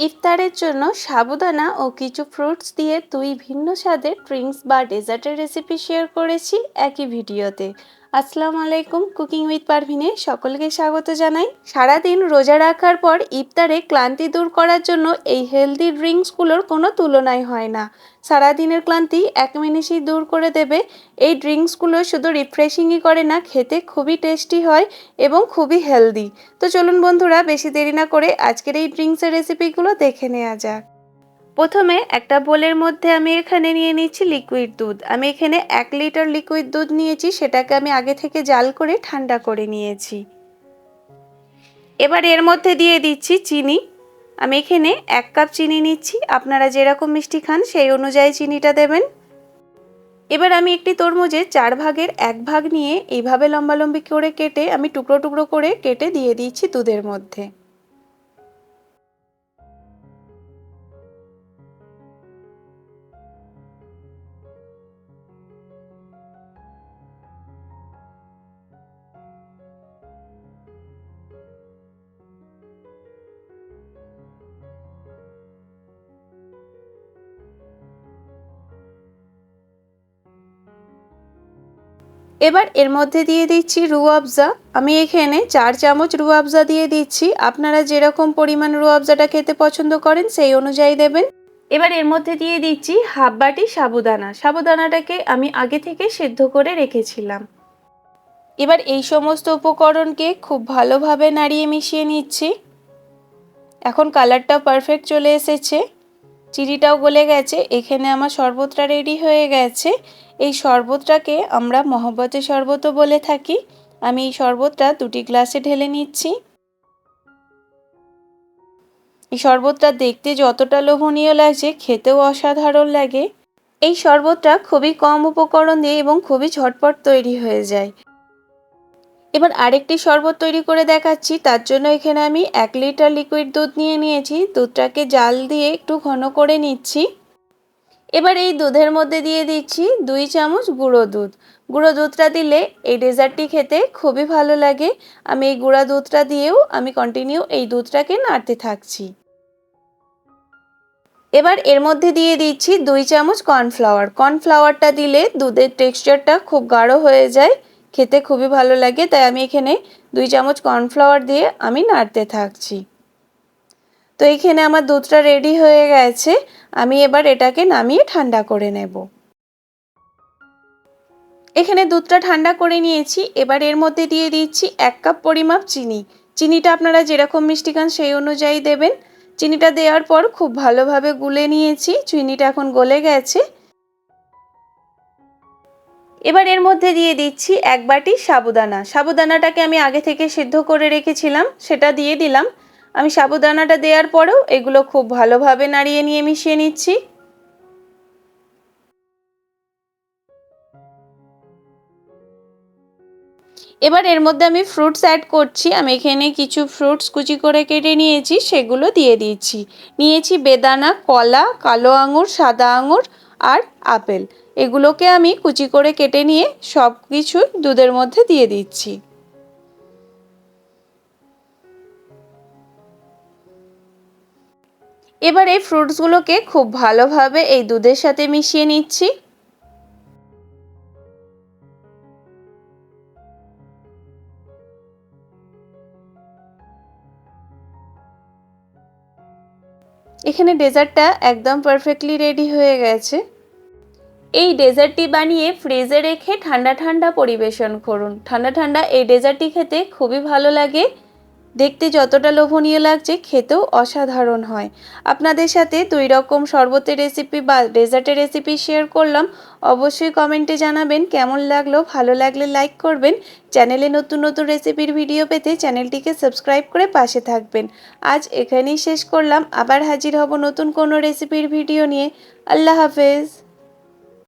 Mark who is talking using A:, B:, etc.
A: ইফতারের জন্য সাবুদানা ও কিছু ফ্রুটস দিয়ে দুই ভিন্ন স্বাদের ড্রিঙ্কস বা ডেজার্টের রেসিপি শেয়ার করেছি একই ভিডিওতে আসসালামু আলাইকুম কুকিং উইথ পারভিনে সকলকে স্বাগত জানাই। সারাদিন রোজা রাখার পর ইফতারে ক্লান্তি দূর করার জন্য এই হেলদি ড্রিঙ্কসগুলোর কোনো তুলনাই হয় না। সারাদিনের ক্লান্তি এক মিনিটেই দূর করে দেবে। এই ড্রিঙ্কসগুলো শুধু রিফ্রেশিংই করে না, খেতে খুবই টেস্টি হয় এবং খুবই হেলদি তো চলুন বন্ধুরা, বেশি দেরি না করে আজকের এই ড্রিঙ্কসের রেসিপিগুলো দেখে নেওয়া যাক। প্রথমে একটা বোলের মধ্যে আমি এখানে নিয়ে নিচ্ছি লিকুইড দুধ। আমি এখানে এক লিটার লিকুইড দুধ নিয়েছি, সেটাকে আমি আগে থেকে জাল করে ঠান্ডা করে নিয়েছি। এবার এর মধ্যে দিয়ে দিচ্ছি চিনি। আমি এখানে এক কাপ চিনি নিচ্ছি। আপনারা যেরকম মিষ্টি খান, সেই অনুযায়ী চিনিটা দেবেন। এবার আমি একটি তরমুজের চার ভাগের এক ভাগ নিয়ে এইভাবে লম্বালম্বি করে কেটে, আমি টুকরো টুকরো করে কেটে দিয়ে দিচ্ছি দুধের মধ্যে। এবার এর মধ্যে দিয়ে দিচ্ছি রুয়াবজা আমি এখানে চার চামচ রুয়াবজা দিয়ে দিচ্ছি। আপনারা যেরকম পরিমাণ রুয়াবজাটা খেতে পছন্দ করেন, সেই অনুযায়ী দেবেন। এবার এর মধ্যে দিয়ে দিচ্ছি হাফ বাটি সাবুদানা। সাবুদানাটাকে আমি আগে থেকে সেদ্ধ করে রেখেছিলাম। এবার এই সমস্ত উপকরণকে খুব ভালোভাবে নাড়িয়ে মিশিয়ে নিচ্ছি। এখন কালারটা পারফেক্ট চলে এসেছে। চিনিটাও গলে গেছে। এখানে আমার শরবতটা রেডি হয়ে গেছে। এই শরবতটাকে আমরা মহব্বতের শরবতও বলে থাকি। আমি এই শরবতটা দুটি গ্লাসে ঢেলে নিচ্ছি। এই শরবতটা দেখতে যতটা লোভনীয় লাগছে, খেতেও অসাধারণ লাগে। এই শরবতটা খুবই কম উপকরণ দিয়ে এবং খুবই ঝটপট তৈরি হয়ে যায়। এবার আরেকটি শরবত তৈরি করে দেখাচ্ছি। তার জন্য এখানে আমি এক লিটার লিকুইড দুধ নিয়ে নিয়েছি। দুধটাকে জাল দিয়ে একটু ঘন করে নিচ্ছি। এবার এই দুধের মধ্যে দিয়ে দিচ্ছি দুই চামচ গুঁড়ো দুধ। গুঁড়ো দুধটা দিলে এই ডেজার্টটি খেতে খুবই ভালো লাগে। আমি এই গুঁড়া দুধটা দিয়েও আমি কন্টিনিউ এই দুধটাকে নাড়তে থাকছি। এবার এর মধ্যে দিয়ে দিচ্ছি দুই চামচ কর্নফ্লাওয়ার। কর্নফ্লাওয়ারটা দিলে দুধের টেক্সচারটা খুব গাঢ় হয়ে যায়, খেতে খুবই ভালো লাগে। তাই আমি এখানে দুই চামচ কর্নফ্লাওয়ার দিয়ে আমি নাড়তে থাকছি। তো এখানে আমার দুধটা রেডি হয়ে গেছে। আমি এবার এটাকে নামিয়ে ঠান্ডা করে নেব। এখানে দুধটা ঠান্ডা করে নিয়েছি। এবার এর মধ্যে দিয়ে দিচ্ছি এক কাপ পরিমাপ চিনি। চিনিটা আপনারা যেরকম মিষ্টি খান সেই অনুযায়ী দেবেন। চিনিটা দেওয়ার পর খুব ভালোভাবে গুলে নিয়েছি। চিনিটা এখন গলে গেছে। এবার এর মধ্যে দিয়ে দিচ্ছি এক বাটি সাবুদানা। সাবুদানাটাকে আমি আগে থেকে সিদ্ধ করে রেখেছিলাম। সেটা দিয়ে দিলাম। আমি সাবুদানাটা দেওয়ার পরেও এগুলো খুব ভালোভাবে নাড়িয়ে নিয়ে মিশিয়ে নিচ্ছি। এবার এর মধ্যে আমি ফ্রুটস অ্যাড করছি। আমি এখানে কিছু ফ্রুটস কুচি করে কেটে নিয়েছি, সেগুলো দিয়ে দিচ্ছি। নিয়েছি বেদানা, কলা, কালো আঙুর, সাদা আঙুর আর আপেল। এগুলোকে আমি কুচি করে কেটে নিয়ে সব কিছুই দুধের মধ্যে দিয়ে দিচ্ছি। এবার এই ফ্রুটসগুলোকে খুব ভালোভাবে এই দুধের সাথে মিশিয়ে নিচ্ছি। এখানে ডেজার্টটা একদম পারফেক্টলি রেডি হয়ে গেছে। এই ডেজার্টটি বানিয়ে ফ্রিজে রেখে ঠান্ডা ঠান্ডা পরিবেশন করুন। ঠান্ডা ঠান্ডা এই ডেজার্টটি খেতে খুবই ভালো লাগে। দেখতে যতটা লোভনীয় লাগছে, খেতেও অসাধারণ হয়। আপনাদের সাথে দুই রকম শরবতের রেসিপি বা ডেজার্টের রেসিপি শেয়ার করলাম। অবশ্যই কমেন্টে জানাবেন কেমন লাগল, ভালো লাগলে লাইক করবেন। চ্যানেলে নতুন নতুন রেসিপির ভিডিও পেতে চ্যানেলটিকে সাবস্ক্রাইব করে পাশে থাকবেন। আজ এখানেই শেষ করলাম। আবার হাজির হব নতুন কোনো রেসিপির ভিডিও নিয়ে। আল্লাহ হাফেজ।